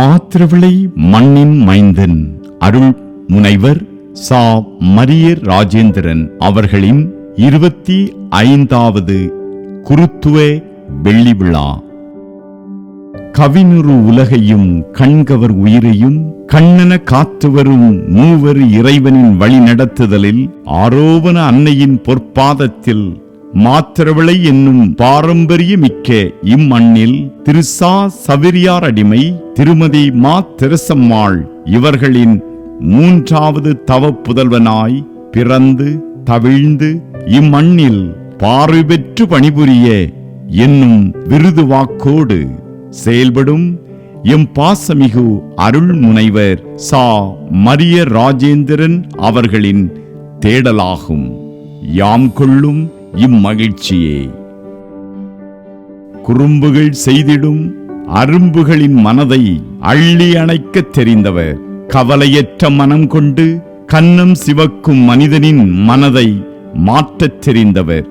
மாத்திரவிளை மண்ணின் மைந்தன் அருள் முனைவர் சா. மரிய ராஜேந்திரன் அவர்களின் இருபத்தி ஐந்தாவது குருத்துவ வெள்ளி விழா. கவினுரு உலகையும் கண்கவர் உயிரையும் கண்ணன காத்து வரும் மூவர் இறைவனின் வழி நடத்துதலில் ஆரோபண அன்னையின் பொற்பாதத்தில் மாத்திரவிளை என்னும் பாரம்பரிய மிக்க இம்மண்ணில் திருசா சவிரியார் அடிமை திருமதி மா திரசம்மாள் இவர்களின் மூன்றாவது தவ புதல்வனாய் பிறந்து தவிழ்ந்து இம்மண்ணில் பார்வை பெற்று பணிபுரிய என்னும் விருது வாக்கோடு செயல்படும் எம் பாசமிகு அருள் முனைவர் சா. மரிய ராஜேந்திரன் அவர்களின் தேடலாகும். யாம் கொள்ளும் இம்மகிழ்ச்சியே. குறும்புகள் செய்திடும் அரும்புகளின் மனதை அள்ளி அணைக்க தெரிந்தவர். கவலையற்ற மனம் கொண்டு கன்னம் சிவக்கும் மனிதனின் மனதை மாற்றத் தெரிந்தவர்.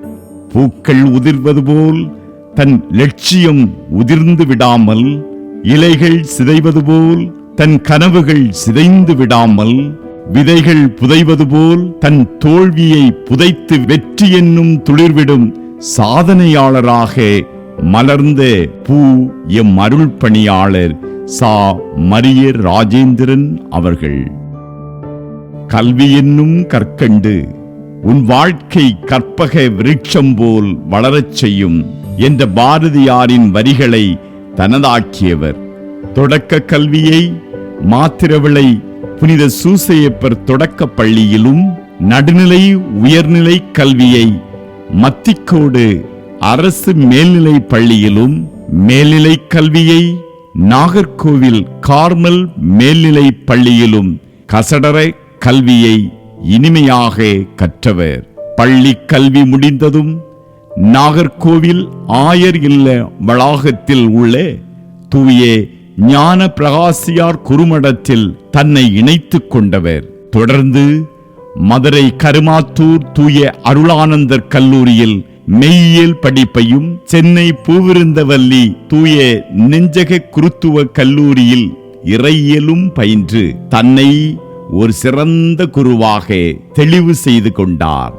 பூக்கள் உதிர்வது போல் தன் லட்சியம் உதிர்ந்து விடாமல் இலைகள் சிதைவது போல் தன் கனவுகள் சிதைந்து விடாமல் விதைகள் புதைவது போல் தன் தோல்வியை புதைத்து வெற்றி என்னும் துளிர்விடும் சாதனையாளராக மலர்ந்த பூ எம் அருள் பணியாளர் சா. மரியர் ராஜேந்திரன் அவர்கள். கல்வி என்னும் கற்கண்டு உன் வாழ்க்கை கற்பக விருட்சம் போல் வளரச் செய்யும் என்ற பாரதியாரின் வரிகளை தனதாக்கியவர். தொடக்க கல்வியை மாத்திரவிளை புனித சூசையப்பர் தொடக்கப் பள்ளியிலும் நடுநிலை உயர்நிலை கல்வியை மத்திக்கோடு அரசு மேல்நிலை பள்ளியிலும் மேல்நிலை கல்வியை நாகர்கோவில் கார்மல் மேல்நிலை பள்ளியிலும் கசடர கல்வியை இனிமையாக கற்றவர். பள்ளி கல்வி முடிந்ததும் நாகர்கோவில் ஆயர் இல்ல வளாகத்தில் உள்ள தூய ஞான பிரகாசியார் குறுமடத்தில் தன்னை இணைத்துக் கொண்டவர். தொடர்ந்து மதுரை கருமாத்தூர் தூய அருளானந்தர் கல்லூரியில் மெய்யியல் படிப்பையும் சென்னை பூவிருந்தவல்லி தூய நெஞ்சக குருத்துவ கல்லூரியில் இறையியலும் பயின்று தன்னை ஒரு சிறந்த குருவாக தெளிவு செய்து கொண்டார்.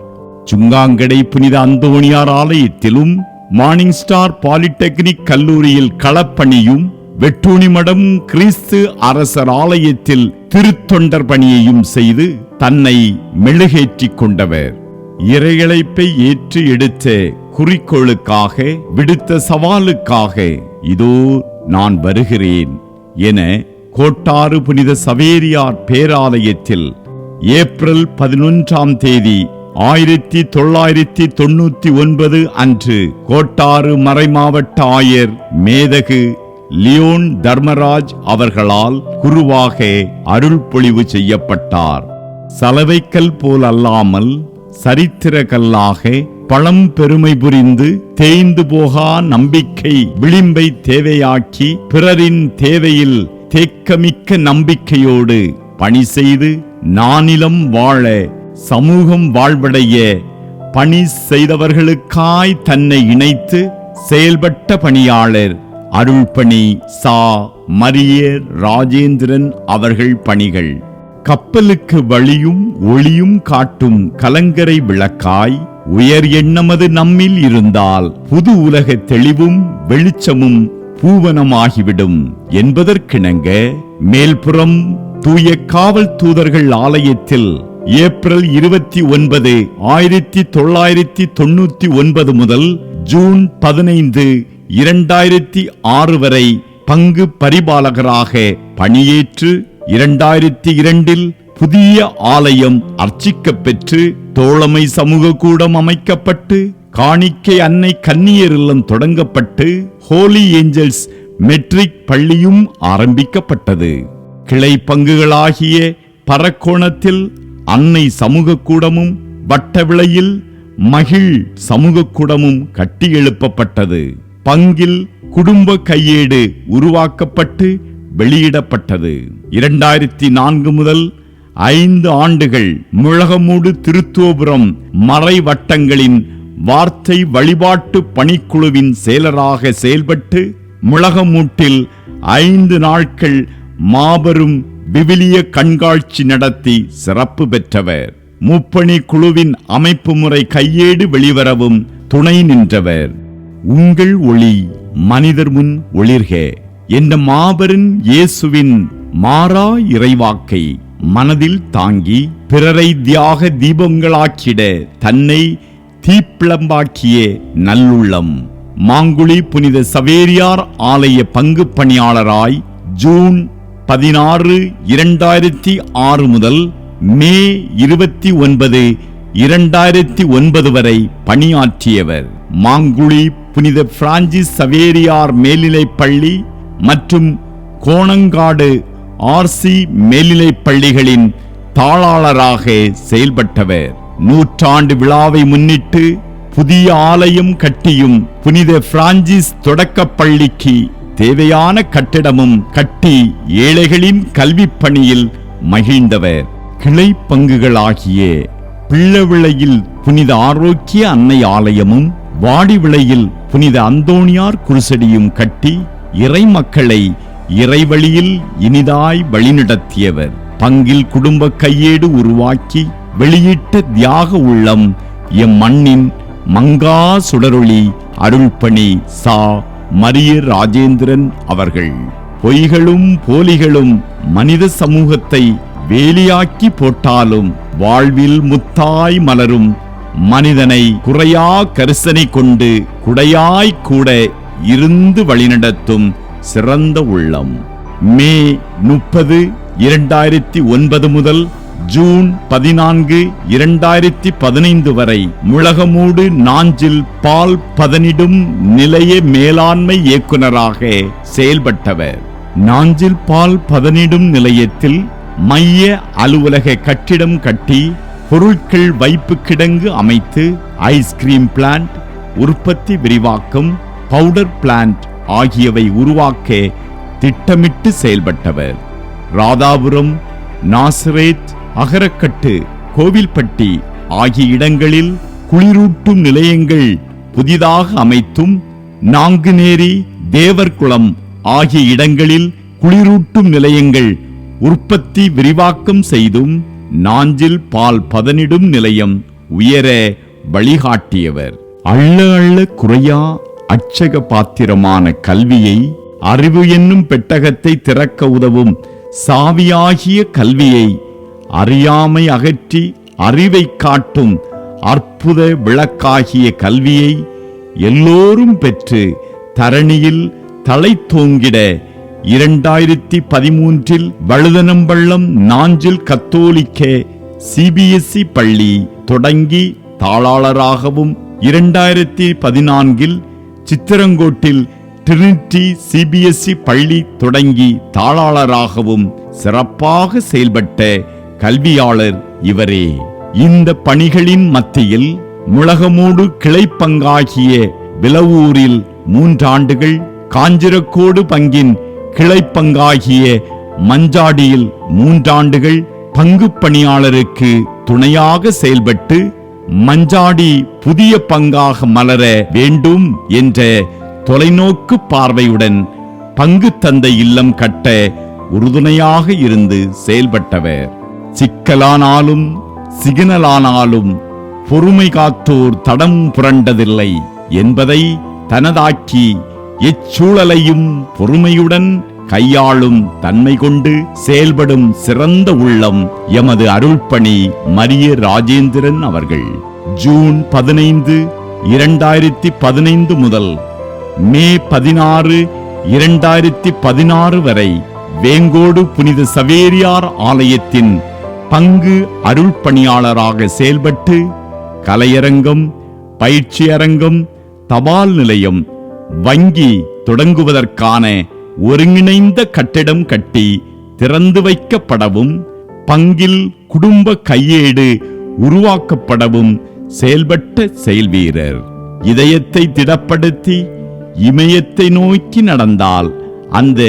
சுங்காங்கடை புனித அந்தோணியார் ஆலயத்திலும் மார்னிங் ஸ்டார் பாலிடெக்னிக் கல்லூரியில் களப்பணியும் வெட்டூணிமடம் கிறிஸ்து அரசர் ஆலயத்தில் திருத்தொண்டர் பணியையும் செய்து தன்னை மெழுகேற்றிக் கொண்டவர். இறையழைப்பை ஏற்று எடுத்த குறிக்கோளுக்காக விடுத்த சவாலுக்காக இதோ நான் வருகிறேன் என கோட்டாறு புனித சவேரியார் பேராலயத்தில் ஏப்ரல் பதினொன்றாம் தேதி ஆயிரத்தி தொள்ளாயிரத்தி தொண்ணூத்தி ஒன்பது அன்று கோட்டாறு மறைமாவட்ட ஆயர் மேதகு லியோன் தர்மராஜ் அவர்களால் குருவாக அருள் பொழிவு செய்யப்பட்டார். சலவைக்கல் போல் அல்லாமல் சரித்திர கல்லாக பழம் பெருமை புரிந்து தேய்ந்து போகா நம்பிக்கை விளிம்பை தேவையாக்கி பிறரின் தேவையில் தேக்கமிக்க நம்பிக்கையோடு பணி செய்து நானிலம் வாழ சமூகம் வாழ்வடைய பணி செய்தவர்களுக்காய் தன்னை இணைத்து செயல்பட்ட பணியாளர். அருள்பணி சா. மரியர் ராஜேந்திரன் அவர்கள் பணிகள். கப்பலுக்கு வழியும் ஒளியும் காட்டும் கலங்கரை விளக்காய் உயர் எண்ணமது நம்மில் இருந்தால் புது உலக தெளிவும் வெளிச்சமும் பூவனமாகிவிடும் என்பதற்கிணங்க மேல்புறம் தூய காவல் தூதர்கள் ஆலயத்தில் ஏப்ரல் இருபத்தி ஒன்பது ஆயிரத்தி தொள்ளாயிரத்தி தொண்ணூத்தி ஒன்பது முதல் ஜூன் பதினைந்து இரண்டாயிரத்தி ஆறு வரை பங்கு பரிபாலகராக பணியேற்று இரண்டாயிரத்தி இரண்டில் புதிய ஆலயம் அர்ச்சிக்கப் பெற்று தோழமை சமூக கூடம் அமைக்கப்பட்டு காணிக்கை அன்னை கன்னியர் இல்லம் தொடங்கப்பட்டு ஹோலி ஏஞ்சல்ஸ் மெட்ரிக் பள்ளியும் ஆரம்பிக்கப்பட்டது. கிளை பங்குகளாகிய பரக்கோணத்தில் அன்னை சமூக கூடமும் வட்டவிளையில் மகிழ் சமூக கூடமும் கட்டி எழுப்பப்பட்டது. பங்கில் குடும்ப கையேடு உருவாக்கப்பட்டு வெளியிடப்பட்டது. இரண்டாயிரத்தி நான்கு முதல் ஐந்து ஆண்டுகள் முழகமூடு திருத்தோபுரம் மறை வட்டங்களின் வார்த்தை வழிபாட்டு பணிக்குழுவின் செயலராக செயல்பட்டு முழகமூட்டில் ஐந்து நாட்கள் மாபெரும் விவிலிய கண்காட்சி நடத்தி சிறப்பு பெற்றவர். முப்பணி குழுவின் அமைப்பு முறை கையேடு வெளிவரவும் துணை நின்றவர். உங்கள் ஒளி மனிதர் முன் ஒளிர்க. என்ற மாபெரும் இயேசுவின் மாறா இறைவாக்கை மனதில் தாங்கி பிறரை தியாக தீபங்களாக்கிட தன்னை தீப்பிளம்பாக்கிய நல்லுள்ளம். மாங்குழி புனித சவேரியார் ஆலய பங்கு பணியாளராய் ஜூன் பதினாறு இரண்டாயிரத்தி ஆறு முதல் மே இருபத்தி ஒன்பது இரண்டாயிரத்தி ஒன்பது வரை பணியாற்றியவர் மாங்குழி புனித பிரான்சிஸ் சவேரியார் மேல்நிலைப் பள்ளி மற்றும் கோணங்காடு ஆர்சி மேல்நிலைப் பள்ளிகளின் தாளாளராக செயல்பட்டவர். நூற்றாண்டு விழாவை முன்னிட்டு புதிய ஆலயம் கட்டியும் புனித பிரான்சிஸ் தொடக்கப் பள்ளிக்கு தேவையான கட்டிடமும் கட்டி ஏழைகளின் கல்விப் பணியில் மகிழ்ந்தவர். கிளை பங்குகளாகிய பிள்ளவிளையில் புனித ஆரோக்கிய அன்னை ஆலயமும் வாடிவிளையில் புனித அந்தோணியார் குருசடியும் கட்டி இறை மக்களை இறைவழியில் இனிதாய் வழிநடத்தியவர். பங்கில் குடும்ப கையேடு உருவாக்கி வெளியிட்ட தியாக உள்ளம் எம் மண்ணின் மங்கா சுடரொளி அருள்பணி சா. மரிய ராஜேந்திரன் அவர்கள். பொய்களும் போலிகளும் மனித சமூகத்தை வேலியாக்கி போட்டாலும் வாழ்வில் முத்தாய் மலரும் மனிதனை குறையா கரிசனை கொண்டு குடையாய் கூட இருந்து வழிநடத்தும் சிறந்த உள்ளம். மே முப்பது இரண்டாயிரத்தி ஒன்பது முதல் ஜூன் பதினான்கு இரண்டாயிரத்தி பதினைந்து வரை முழகமூடு நாஞ்சில் பால் பதனிடும் நிலைய மேலாண்மை இயக்குனராக செயல்பட்டவர். நாஞ்சில் பால் பதனிடும் நிலையத்தில் மைய அலுவலக கட்டிடம் கட்டி பொருட்கள் வைப்பு கிடங்கு அமைத்து ஐஸ்கிரீம் பிளான்ட் உற்பத்தி விரிவாக்கம் பவுடர் பிளான்ட் ஆகியவை உருவாக்க திட்டமிட்டு செயல்பட்டவர். ராதாபுரம் நாசரேத் அகரக்கட்டு கோவில்பட்டி ஆகிய இடங்களில் குளிரூட்டும் நிலையங்கள் புதிதாக அமைத்தும் நாங்குநேரி தேவர்குளம் ஆகிய இடங்களில் குளிரூட்டும் நிலையங்கள் உற்பத்தி விரிவாக்கம் செய்தும் நாஞ்சில் பால் பதனிடும் நிலையம் உயர வழிகாட்டியவர். அள்ள அள்ள குறையா அச்சக பாத்திரமான கல்வியை அறிவு என்னும் பெட்டகத்தை திறக்க உதவும் சாவியாகிய கல்வியை அறியாமை அகற்றி அறிவை காட்டும் அற்புத விளக்காகிய கல்வியை எல்லோரும் பெற்று தரணியில் தலை தோங்கிட இரண்டாயிரத்தி பதிமூன்றில் வழுதனம்பள்ளம் நாஞ்சில் கத்தோலிக்க சிபிஎஸ்இ பள்ளி தொடங்கி தாளாளராகவும் இரண்டாயிரத்தி பதினான்கில் சித்திரங்கோட்டில் ட்ரினிட்டி சிபிஎஸ்இ பள்ளி தொடங்கி தாளாளராகவும் சிறப்பாக செயல்பட்ட கல்வியாளர் இவரே. இந்த பணிகளின் மத்தியில் முழகமூடு கிளைப்பங்காகிய விலவூரில் மூன்றாண்டுகள் காஞ்சிரக்கோடு பங்கின் கிளைப்பங்காகிய மஞ்சாடியில் மூன்றாண்டுகள் பங்கு பணியாளருக்கு துணையாக செயல்பட்டு மஞ்சாடி புதிய பங்காக மலர வேண்டும் என்ற தொலைநோக்கு பார்வையுடன் பங்கு தந்தை இல்லம் கட்ட உறுதுணையாக இருந்து செயல்பட்டவர். சிக்கலானாலும் சிக்னலானாலும் பொறுமை காத்தோர் தடம் புரண்டதில்லை என்பதை தனதாக்கி இச்சூழலையும் பொறுமையுடன் கையாளும் தன்மை கொண்டு செயல்படும் சிறந்த உள்ளம் எமது அருள்பணி மரிய ராஜேந்திரன் அவர்கள். ஜூன் பதினைந்து இரண்டாயிரத்தி பதினைந்து முதல் மே பதினாறு இரண்டாயிரத்தி பதினாறு வரை வேங்கோடு புனித சவேரியார் ஆலயத்தின் பங்கு அருள் பணியாளராக செயல்பட்டு கலையரங்கம் பயிற்சி அரங்கம் தபால் நிலையம் வங்கி தொடங்குவதற்கான ஒருங்கிணைந்த கட்டிடம் கட்டி திறந்து வைக்கப்படவும் பங்கில் குடும்ப கையேடு உருவாக்கப்படவும் செயல்பட்ட செயல்வீரர் இதயத்தை திடப்படுத்தி இமயத்தை நோக்கி நடந்தால் அந்த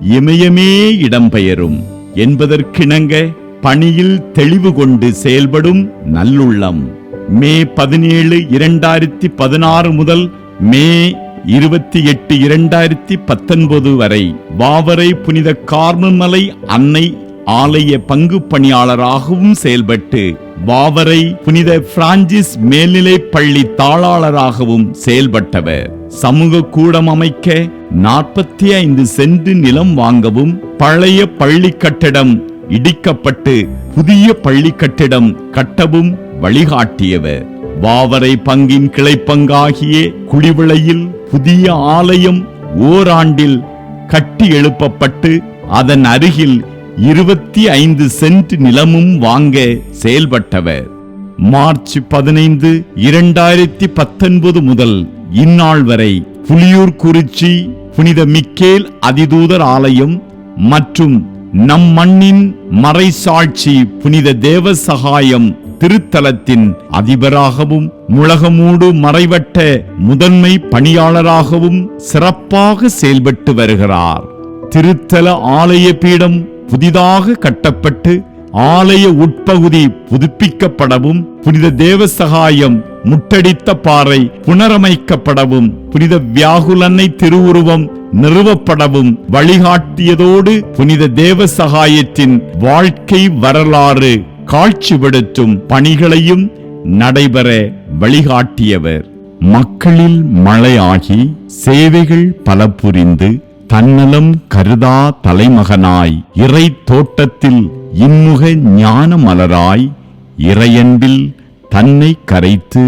இமயமே இடம்பெயரும். என்பதற்கிணங்க பணியில் தெளிவு கொண்டு செயல்படும் நல்லுள்ளம். மே பதினேழு இரண்டாயிரத்தி பதினாறு முதல் மே இருபத்தி எட்டு இரண்டாயிரத்தி பத்தொன்பது வரை வாவரை புனித கார்மமலை அன்னை ஆலய பங்கு பணியாளராகவும் செயல்பட்டு வாவரை புனித பிரான்சிஸ் மேல்நிலை பள்ளி தாளாளராகவும் செயல்பட்டவர். சமூக கூடம் அமைக்க நாற்பத்தி ஐந்து சென்ட் நிலம் வாங்கவும் பழைய பள்ளி கட்டிடம் இடிக்கப்பட்டு புதிய பள்ளி கட்டிடம் கட்டவும் வழிகாட்டியவர். வாவரை பங்கின் கிளைப்பங்காகிய குடிவிளையில் புதிய ஆலயம் ஓராண்டில் கட்டி எழுப்பப்பட்டு அதன் அருகில் இருபத்தி ஐந்து சென்ட் நிலமும் வாங்க செயல்பட்டவர். மார்ச் பதினைந்து இரண்டாயிரத்தி பத்தொன்பது முதல் இந்நாள் வரை புலியூர் குறிச்சி புனித மிக்கேல் அதிதூதர் ஆலயம் மற்றும் நம் மண்ணின் மறைசாட்சி புனித தேவ சகாயம் திருத்தலத்தின் அதிபராகவும் முழகமூடு மறைவட்ட முதன்மை பணியாளராகவும் சிறப்பாக செயல்பட்டு வருகிறார். திருத்தல ஆலய பீடம் புதிதாக கட்டப்பட்டு ஆலய உட்பகுதி புதுப்பிக்கப்படவும் புனித தேவ சகாயம் முட்டடித்த பாறை புனரமைக்கப்படவும் புனித வியாகுலன்னை திருவுருவம் நிறுவப்படவும் வழிகாட்டியதோடு புனித தேவ சகாயத்தின் வாழ்க்கை வரலாறு காட்சிப்படுத்தும் பணிகளையும் நடைபெற வழிகாட்டியவர். மக்களில் மழையாகி சேவைகள் பல புரிந்து தன்னலம் கருதா தலைமகனாய் இறை தோட்டத்தில் இன்முக ஞான மலராய் இறையன்பில் தன்னை கரைத்து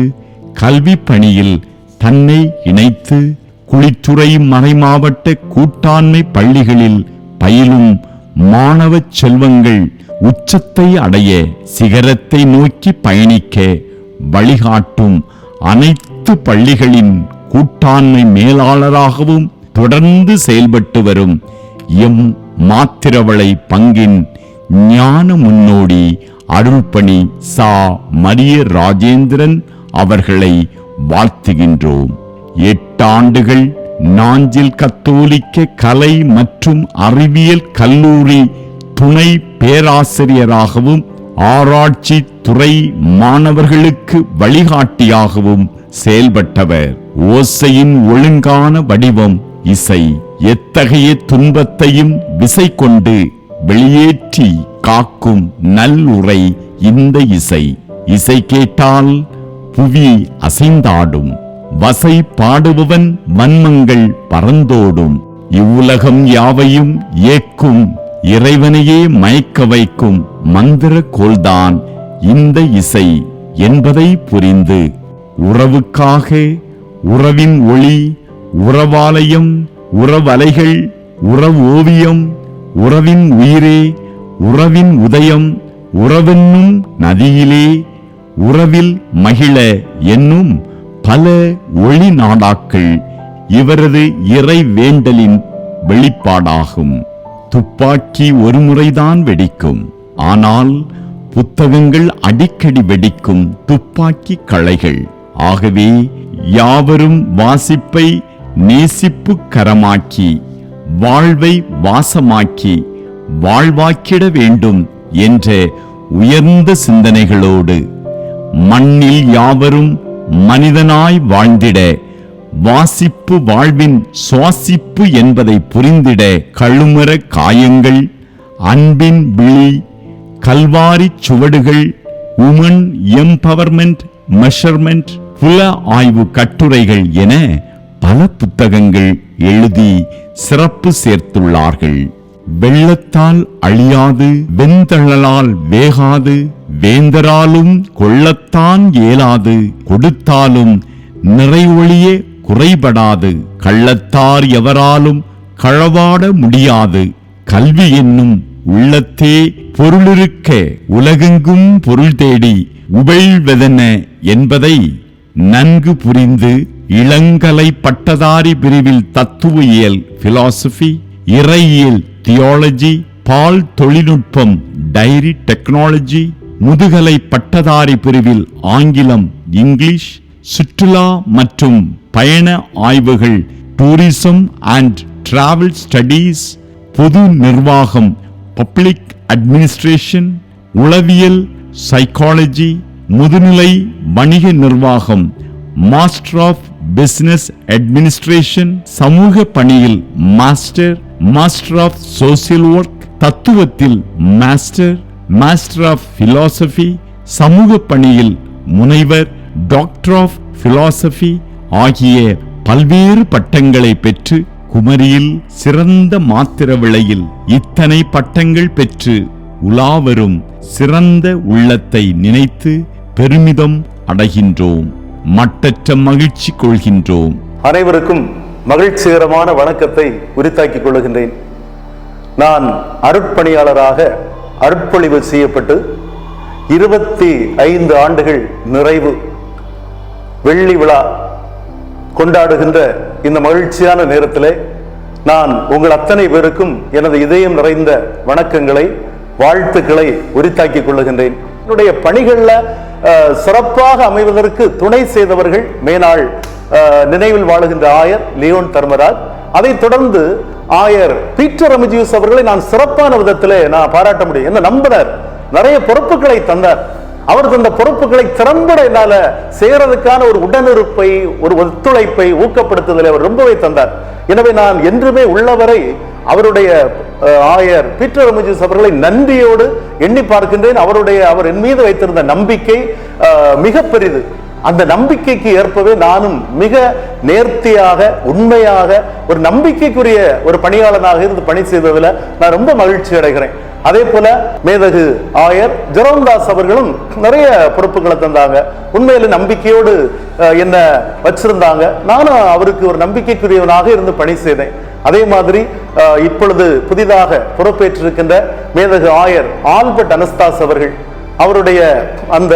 கல்வி பணியில் தன்னை இணைத்து குளித்துறை மறைமாவட்ட கூட்டாண்மை பள்ளிகளில் பயிலும் மாணவ செல்வங்கள் உச்சத்தை அடைய சிகரத்தை நோக்கி பயணிக்க வழிகாட்டும் அனைத்து பள்ளிகளின் கூட்டாண்மை மேலாளராகவும் தொடர்ந்து செயல்பட்டு வரும் எம். மாத்திரவளை பங்கின் ஞான முன்னோடி அருள்பணி சா. மரிய ராஜேந்திரன் அவர்களை வாழ்த்துகின்றோம். எட்டாண்டுகள் நாஞ்சில் கத்தோலிக்க கலை மற்றும் அறிவியல் கல்லூரி துணை பேராசிரியராகவும் ஆராய்ச்சி துறை மாணவர்களுக்கு வழிகாட்டியாகவும் செயல்பட்டவர். ஓசையின் ஒழுங்கான வடிவம் இசை. எத்தகைய துன்பத்தையும் விசை கொண்டு வெளியேற்றி காக்கும் நல்லுரை இந்த இசை. இசை கேட்டால் புவி அசைந்தாடும். வசை பாடுபவன் வன்மங்கள் பறந்தோடும் இவ்வுலகம் யாவையும் ஏக்கும் இறைவனையே மயக்க வைக்கும் மந்திர கோல்தான் இந்த இசை என்பதை புரிந்து. உறவுக்காக உறவின் ஒளி உறவாலயம் உறவலைகள் உறவு ஓவியம் உறவின் உயிரே உறவின் உதயம் உறவென்னும் நதியிலே உறவில் மகிழ என்னும் பல ஒளி நாடாக்கள் இவரது இறை வேண்டலின் வெளிப்பாடாகும். துப்பாக்கி ஒருமுறைதான் வெடிக்கும். ஆனால் புத்தகங்கள் அடிக்கடி வெடிக்கும் துப்பாக்கி களைகள். ஆகவே யாவரும் வாசிப்பை நேசிப்பு கரமாக்கி வாழ்வை வாசமாக்கி வாழ்வாக்கிட வேண்டும் என்ற உயர்ந்த சிந்தனைகளோடு மண்ணில் யாவரும் மனிதனாய் வாழ்ந்திட வாசிப்பு வாழ்வின் சுவாசிப்பு என்பதை புரிந்திட கழுமர காயங்கள் அன்பின் விழி கல்வாரி சுவடுகள் உமன் எம்பவர்மெண்ட் மெஷர்மெண்ட் புல ஆய்வு கட்டுரைகள் என பல புத்தகங்கள் எழுதி சிறப்பு சேர்த்துள்ளார்கள். வெள்ளத்தால் அழியாது வெந்தழலால் வேகாது வேந்தராலும் கொள்ளத்தான் இயலாது கொடுத்தாலும் நிறைவொழியே குறைபடாது கள்ளத்தார் எவராலும் களவாட முடியாது. கல்வி என்னும் உள்ளத்தே பொருளிருக்க உலகெங்கும் பொருள் தேடி உபழ்வதென என்பதை நன்கு புரிந்து இளங்கலை பட்டதாரி பிரிவில் தத்துவியல் பிலாசபி இறையியல் தியாலஜி பால் தொழில்நுட்பம் டைரி டெக்னாலஜி முதுகலை பட்டதாரி பிரிவில் ஆங்கிலம் இங்கிலீஷ் சுற்றுலா மற்றும் பயண ஆய்வுகள் டூரிசம் அண்ட் டிராவல் ஸ்டடீஸ் பொது நிர்வாகம் பப்ளிக் அட்மினிஸ்ட்ரேஷன் உளவியல் சைக்காலஜி முதுநிலை வணிக நிர்வாகம் மாஸ்டர் ஆஃப் பிசினஸ் அட்மினிஸ்ட்ரேஷன் சமூக பணியில் master master of social work தத்துவத்தில் மாஸ்டர் மாஸ்டர் ஆஃப் பிலாசபி சமூக பணியில் முனைவர் டாக்டர் ஆஃப் பிலாசபி ஆகிய பல்வேறு பட்டங்களை பெற்று குமரியில் சிறந்த மாத்திர விலையில் இத்தனை பட்டங்கள் பெற்று உலாவரும் சிறந்த உள்ளத்தை நினைத்து பெருமிதம் அடைகின்றோம். மட்டற்ற மகிழ்ச்சி கொள்கின்றோம். அனைவருக்கும் மகிழ்ச்சிகரமான வணக்கத்தை உரித்தாக்கிக் கொள்ளுகின்றேன். நான் அருட்பணியாளராக அருட்பொழிவு செய்யப்பட்டு இருபத்தி ஐந்து ஆண்டுகள் நிறைவு வெள்ளி விழா கொண்டாடுகின்ற இந்த மகிழ்ச்சியான நேரத்திலே நான் உங்கள் அத்தனை பேருக்கும் எனது இதயம் நிறைந்த வணக்கங்களை வாழ்த்துக்களை உரித்தாக்கிக் கொள்ளுகின்றேன். என்னுடைய பணிகளில் சிறப்பாக அமைவதற்கு துணை செய்தவர்கள் மேனாள் நினைவில் வாழுகின்ற ஆயர் லியோன் தர்மராஜ். அதைத் தொடர்ந்து ஆயர் பீட்டர் அமிஜியூஸ் அவர்களை நான் சிறப்பான விதத்திலே நான் பாராட்ட முடியும். என்ன நம்பினார்? நிறைய பொறுப்புகளை தந்தார். அவர் தந்த பொறுப்புகளை திறம்பட என்னால செய்யறதுக்கான ஒரு உடனிருப்பை ஒரு ஒத்துழைப்பை ஊக்கப்படுத்துதலை அவர் ரொம்பவே தந்தார். எனவே நான் என்றுமே உள்ளவரை அவருடைய ஆயர் பீட்டர் அமிஜிஸ் அவர்களை நன்றியோடு எண்ணி பார்க்கின்றேன். அவருடைய அவர் என் மீது வைத்திருந்த நம்பிக்கை மிக பெரிது. அந்த நம்பிக்கைக்கு ஏற்பவே நானும் மிக நேர்த்தியாக உண்மையாக ஒரு நம்பிக்கைக்குரிய ஒரு பணியாளனாக இருந்து பணி செய்ததில் நான் ரொம்ப மகிழ்ச்சி அடைகிறேன். அதே போல மேதகு ஆயர் ஜெரோம்தாஸ் அவர்களும் நிறைய பொறுப்புகளை தந்தாங்க. உண்மையில நம்பிக்கையோடு என்ன வச்சிருந்தாங்க. நானும் அவருக்கு ஒரு நம்பிக்கைக்குரியவனாக இருந்து பணி செய்தேன். அதே மாதிரி இப்பொழுது புதிதாக பொறுப்பேற்றிருக்கின்ற மேதகு ஆயர் ஆல்பர்ட் அனஸ்தாஸ் அவர்கள் அவருடைய அந்த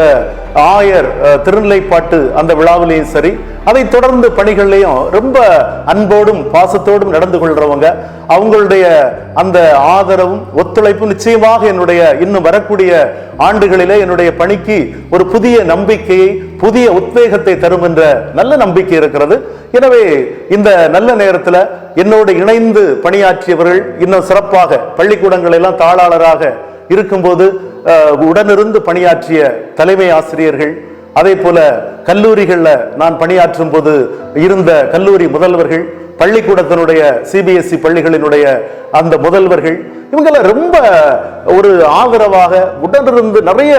ஆயர் திருநிலைப்பாட்டு அந்த விழாவிலையும் சரி அதை தொடர்ந்து பணிகள்லையும் ரொம்ப அன்போடும் பாசத்தோடும் நடந்து கொள்றவங்க அவங்களுடைய அந்த ஆதரவும் ஒத்துழைப்பும் நிச்சயமாக என்னுடைய இன்னும் வரக்கூடிய ஆண்டுகளிலே என்னுடைய பணிக்கு ஒரு புதிய நம்பிக்கையை புதிய உத்வேகத்தை தரும் என்ற நல்ல நம்பிக்கை இருக்கிறது. எனவே இந்த நல்ல நேரத்தில் என்னோடு இணைந்து பணியாற்றியவர்கள் இன்னும் சிறப்பாக பள்ளிக்கூடங்களெல்லாம் தாளாளராக இருக்கும்போது உடனிருந்து பணியாற்றிய தலைமை ஆசிரியர்கள் அதே போல கல்லூரிகளில் நான் பணியாற்றும் போது இருந்த கல்லூரி முதல்வர்கள் பள்ளிக்கூடத்தினுடைய சிபிஎஸ்இ பள்ளிகளினுடைய அந்த முதல்வர்கள் இவங்கெல்லாம் ரொம்ப ஒரு ஆதரவாக உடனிருந்து நிறைய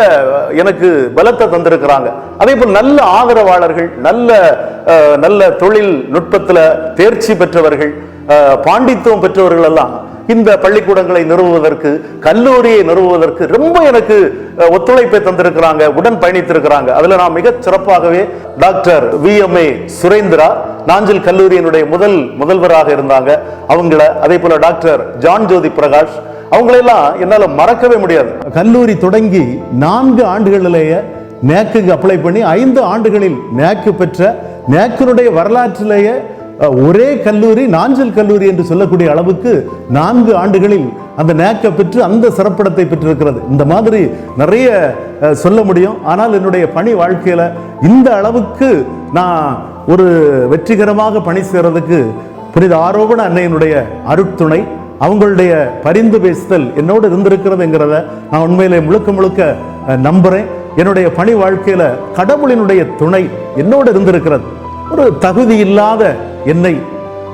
எனக்கு பலத்தை தந்திருக்கிறாங்க. அதே போல் நல்ல ஆதரவாளர்கள் நல்ல நல்ல தொழில் நுட்பத்தில் தேர்ச்சி பெற்றவர்கள் பாண்டித்துவம் பெற்றவர்கள் எல்லாம் இந்த பள்ளிக்கூடங்களை நிறுவுவதற்கு கல்லூரியை நிறுவுவதற்கு ரொம்ப எனக்கு ஒத்துழைப்பை தந்திருக்கிறாங்க உடன் பயணித்திருக்கிறாங்க. அதில் நான் மிகச் சிறப்பாகவே doctor V M A Surendra Nanjil கல்லூரியினுடைய முதல் முதல்வராக இருந்தாங்க. அவங்கள அதே போல டாக்டர் ஜான் ஜோதி பிரகாஷ் அவங்களெல்லாம் என்னால் மறக்கவே முடியாது. கல்லூரி தொடங்கி நான்கு ஆண்டுகளிலேயே நேக்குக்கு அப்ளை பண்ணி ஐந்து ஆண்டுகளில் நேக்கு பெற்ற நேக்கினுடைய வரலாற்றிலேயே ஒரே கல்லூரி நாஞ்சல் கல்லூரி என்று சொல்லக்கூடிய அளவுக்கு நான்கு ஆண்டுகளில் அந்த நேக்க பெற்று அந்த சிறப்பிடத்தை பெற்றிருக்கிறது. இந்த மாதிரி நிறைய சொல்ல முடியும். ஆனால் என்னுடைய பணி வாழ்க்கையில் இந்த அளவுக்கு நான் ஒரு வெற்றிகரமாக பணி செய்கிறதுக்கு புனித ஆரோபண அன்னையினுடைய அருட்துணை அவங்களுடைய பரிந்து பேசுதல் என்னோடு இருந்திருக்கிறதுங்கிறத நான் உண்மையிலே முழுக்க முழுக்க நம்புகிறேன் நம்புறேன். என்னுடைய பணி வாழ்க்கையில் கடவுளினுடைய துணை என்னோடு இருந்திருக்கிறது. ஒரு தகுதி இல்லாத என்னை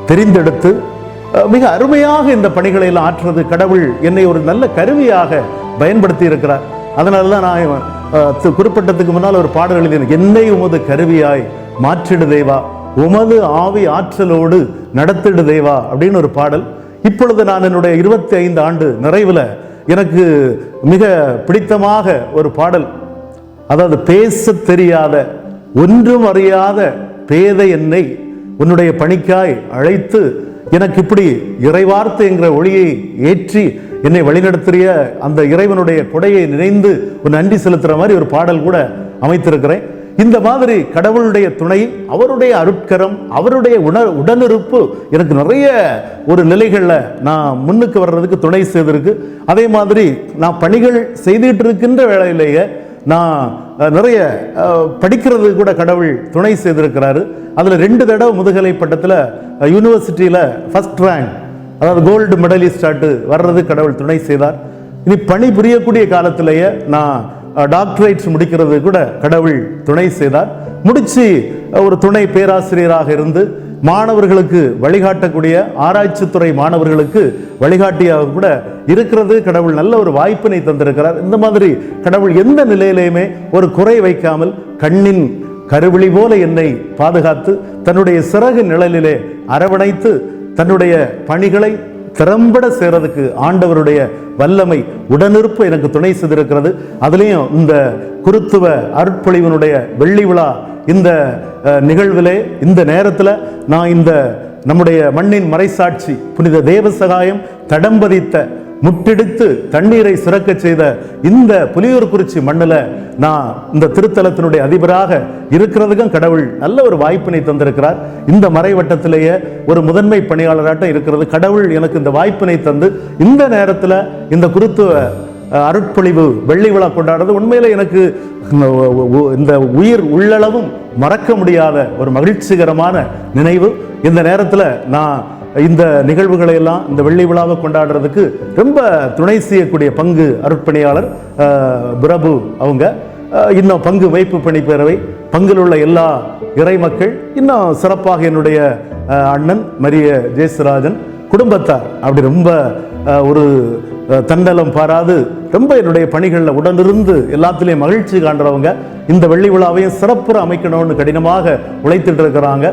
தெரிந்தெடுத்து மிக அருமையாக இந்த பணிகளை எல்லாம் ஆற்றுறது கடவுள் என்னை ஒரு நல்ல கருவியாக பயன்படுத்தி இருக்கிறார். அதனால தான் நான் குறிப்பிட்டதுக்கு முன்னால் ஒரு பாடல் எழுதினேன். என்னை உமது கருவியாய் மாற்றிடு தேவா உமது ஆவி ஆற்றலோடு நடத்திடு தேவா அப்படின்னு ஒரு பாடல். இப்பொழுது நான் என்னுடைய இருபத்தி ஐந்து ஆண்டு நிறைவுல எனக்கு மிக பிடித்தமாக ஒரு பாடல். அதாவது பேச தெரியாத ஒன்றும் அறியாத பேதை என்னை உன்னுடைய பணிக்காய் அழைத்து எனக்கு இப்படி இறைவார்த்து என்கிற ஒளியை ஏற்றி என்னை வழிநடத்திய அந்த இறைவனுடைய கொடையை நினைந்து ஒரு நன்றி செலுத்துகிற மாதிரி ஒரு பாடல் கூட அமைத்திருக்கிறேன். இந்த மாதிரி கடவுளுடைய துணை அவருடைய அருட்கரம் அவருடைய உண உடனிருப்பு எனக்கு நிறைய ஒரு நிலைகளில் நான் முன்னுக்கு வர்றதுக்கு துணை செய்திருக்கு. அதே மாதிரி நான் பணிகள் செய்துட்டு இருக்கின்ற வேலையிலேயே நான் நிறைய படிக்கிறது கூட கடவுள் துணை செய்திருக்கிறாரு. அதில் ரெண்டு தடவை முதுகலை பட்டத்தில் யூனிவர்சிட்டியில் ஃபர்ஸ்ட் ரேங்க் அதாவது கோல்டு மெடலிஸ்டாட்டு வர்றது கடவுள் துணை செய்தார். இனி பணி புரியக்கூடிய காலத்திலேயே நான் டாக்டரேட்ஸ் முடிக்கிறது கூட கடவுள் துணை செய்தார். முடிச்சு ஒரு துணை பேராசிரியராக இருந்து மாணவர்களுக்கு வழிகாட்டக்கூடிய ஆராய்ச்சித்துறை மாணவர்களுக்கு வழிகாட்டியாக கூட இருக்கிறது. கடவுள் நல்ல ஒரு வாய்ப்பினை தந்திருக்கிறார். இந்த மாதிரி கடவுள் எந்த நிலையிலையுமே ஒரு குறை வைக்காமல் கண்ணின் கருவிழி போல என்னை பாதுகாத்து தன்னுடைய சிறகு நிழலிலே அரவணைத்து தன்னுடைய பணிகளை திறம்பட செய்றதுக்கு ஆண்டவருடைய வல்லமை உடனிருப்பு எனக்கு துணை செய்திருக்கிறது. அதுலேயும் இந்த குருத்துவ அருட்பொழிவனுடைய வெள்ளி விழா இந்த நிகழ்விலே இந்த நேரத்தில் நான் இந்த நம்முடைய மண்ணின் மறைசாட்சி புனித தேவசகாயம் தடம்பதித்த முட்டெடுத்து தண்ணீரை சுரக்க செய்த இந்த புலியூர்குறிச்சி மண்ணில் நான் இந்த திருத்தலத்தினுடைய அதிபராக இருக்கிறதுக்கும் கடவுள் நல்ல ஒரு வாய்ப்பினை தந்திருக்கிறார். இந்த மறைவட்டத்திலேயே ஒரு முதன்மை பணியாளராட்டம் இருக்கிறது. கடவுள் எனக்கு இந்த வாய்ப்பினை தந்து இந்த நேரத்தில் இந்த குருத்துவ அருட்பொழிவு வெள்ளி விழா கொண்டாடுறது உண்மையில் எனக்கு இந்த உயிர் உள்ளளவும் மறக்க முடியாத ஒரு மகிழ்ச்சிகரமான நினைவு. இந்த நேரத்தில் நான் இந்த நிகழ்வுகளை எல்லாம் இந்த வெள்ளி விழாவை கொண்டாடுறதுக்கு ரொம்ப துணை செய்யக்கூடிய பங்கு அருட்பணியாளர் பிரபு அவங்க. இன்னும் பங்கு வைப்பு பணி பங்கில் உள்ள எல்லா இறை மக்கள் இன்னும் சிறப்பாக என்னுடைய அண்ணன் மரிய ஜெயசுராஜன் குடும்பத்தார். அப்படி ரொம்ப ஒரு தன்னலம் பாராது. ரொம்ப என்னுடைய பணிகளில் உடனிருந்து எல்லாத்துலேயும் மகிழ்ச்சி காண்றவங்க இந்த வெள்ளி விழாவையும் சிறப்புற அமைக்கணும்னு கடினமாக உழைத்துட்டு இருக்கிறாங்க.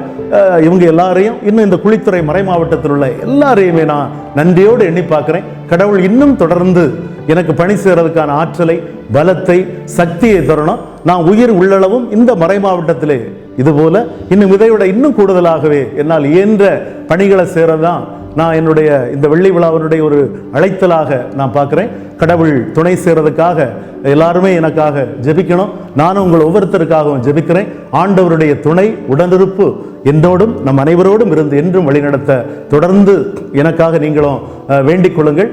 இவங்க எல்லாரையும் இன்னும் இந்த குளித்துறை மறை மாவட்டத்தில் உள்ள எல்லாரையுமே நான் நன்றியோடு எண்ணி பார்க்குறேன். கடவுள் இன்னும் தொடர்ந்து எனக்கு பணி செய்கிறதுக்கான ஆற்றலை பலத்தை சக்தியை தரணும். நான் உயிர் உள்ளளவும் இந்த மறை மாவட்டத்திலே இதுபோல இன்னும் இதைவிட இன்னும் கூடுதலாகவே என்னால் இயன்ற பணிகளை செய்கிறதான் நான் என்னுடைய இந்த வெள்ளி விழாவினுடைய ஒரு அழைத்தலாக நான் பார்க்குறேன். கடவுள் துணை செய்கிறதுக்காக எல்லாருமே எனக்காக ஜெபிக்கணும். நானும் உங்கள் ஒவ்வொருத்தருக்காகவும் ஜெபிக்கிறேன். ஆண்டவருடைய துணை உடனிருப்பு என்னோடும் நம் அனைவரோடும் இருந்து என்றும் வழிநடத்த தொடர்ந்து எனக்காக நீங்களும் வேண்டிக் கொள்ளுங்கள்.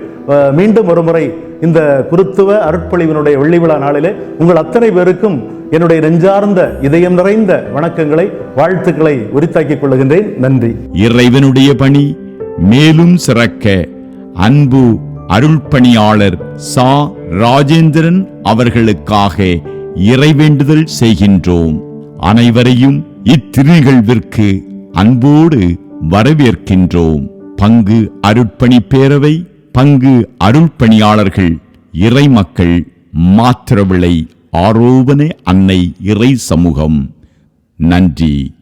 மீண்டும் ஒருமுறை இந்த குருத்துவ அருட்பொழிவினுடைய வெள்ளி விழா நாளிலே உங்கள் அத்தனை பேருக்கும் என்னுடைய நெஞ்சார்ந்த இதயம் நிறைந்த வணக்கங்களை வாழ்த்துக்களை உரித்தாக்கிக் கொள்ளுகின்றேன். நன்றி. இறைவனுடைய பணி மேலும் சிறக்க அன்பு அருள்பணியாளர் சா. ராஜேந்திரன் அவர்களுக்காக இறைவேண்டுதல் செய்கின்றோம். அனைவரையும் இத்திருநிகழ்விற்கு அன்போடு வரவேற்கின்றோம். பங்கு அருட்பணி பேரவை பங்கு அருள்பணியாளர்கள் இறைமக்கள் மாத்திரவிளை ஆரோபண அன்னை இறை சமூகம். நன்றி.